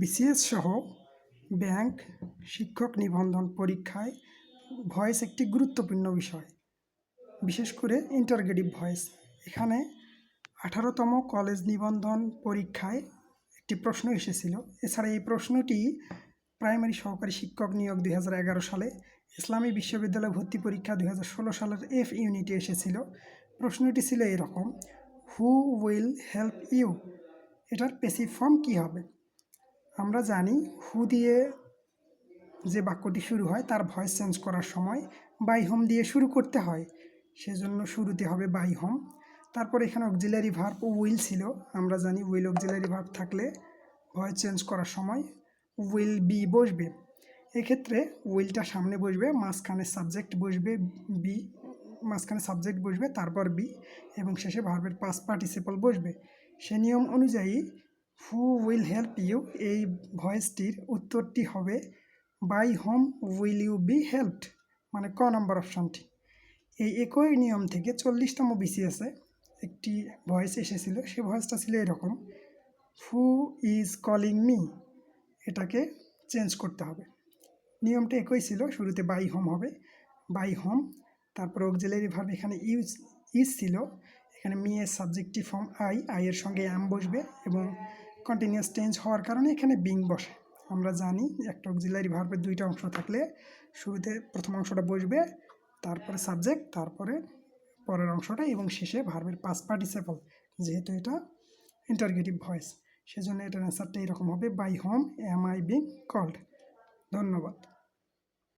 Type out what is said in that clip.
BCS সহ bank শিক্ষক নিবন্ধন পরীক্ষায় ভয়েস একটি গুরুত্বপূর্ণ বিষয়। বিশেষ করে ইন্টারগেটিভ ভয়েস। এখানে আঠারোতম কলেজ নিবন্ধন পরীক্ষায় একটি প্রশ্ন এসেছিল। এছাড়া এই প্রশ্নটি প্রাইমারি সহকারী শিক্ষক নিয়োগ দুই হাজার এগারো সালে, ইসলামী বিশ্ববিদ্যালয় ভর্তি পরীক্ষা দুই হাজার ষোলো সালের এফ ইউনিটে এসেছিল। প্রশ্নটি ছিল এরকম হু উইল হেল্প ইউ এটার পেসিভ ফর্ম কী হবে? আমরা জানি হু দিয়ে যে বাক্যটি শুরু হয়, তার ভয়েস চেঞ্জ করার সময় বাই হোম দিয়ে শুরু করতে হয়। সেজন্য শুরুতে হবে বাই হোম। তারপর এখানে অক্সিলারি ভার্ব ও উইল ছিল। আমরা জানি উইল, অক্সিলারি ভার্ব থাকলে ভয়েস চেঞ্জ করার সময় উইল বি বসবে। এক্ষেত্রে উইলটা সামনে বসবে, মাঝখানে সাবজেক্ট বসবে, বি, মাঝখানে সাবজেক্ট বসবে, তারপর বি এবং শেষে ভার্বের পাস পার্টিসিপল বসবে। সে নিয়ম অনুযায়ী হু উইল হেল্প ইউ এই ভয়েসটির উত্তরটি হবে by whom will you be helped মানে ক নম্বর অপশানটি। এই একই নিয়ম থেকে চল্লিশতম বিসিএসে একটি ভয়েস এসেছিল, সে ভয়েসটা ছিল এরকম হু ইজ কলিং মি এটাকে চেঞ্জ করতে হবে। নিয়মটা একই ছিল, শুরুতে বাই হোম হবে। বাই হোম তারপর অক্সিলারি ভার্ব এখানে ইউজ ইজ ছিল। এখানে মি এর সাবজেক্টিভ ফর্ম আই আই এর সঙ্গে অ্যাম বসবে এবং কন্টিনিউয়াস চেঞ্জ হওয়ার কারণে এখানে বিং বসে। আমরা জানি একটা অক্সিলারি ভার্বের দুইটা অংশ থাকলে শুরুতে প্রথম অংশটা বসবে, তারপরে সাবজেক্ট তারপরে পরের অংশটা এবং শেষে ভার্বের পাস পার্টিসিপল যেহেতু এটা ইন্টারগেটিভ ভয়েস সেজন্য এটার অ্যান্সারটা এরকম হবে by whom am I being called ধন্যবাদ।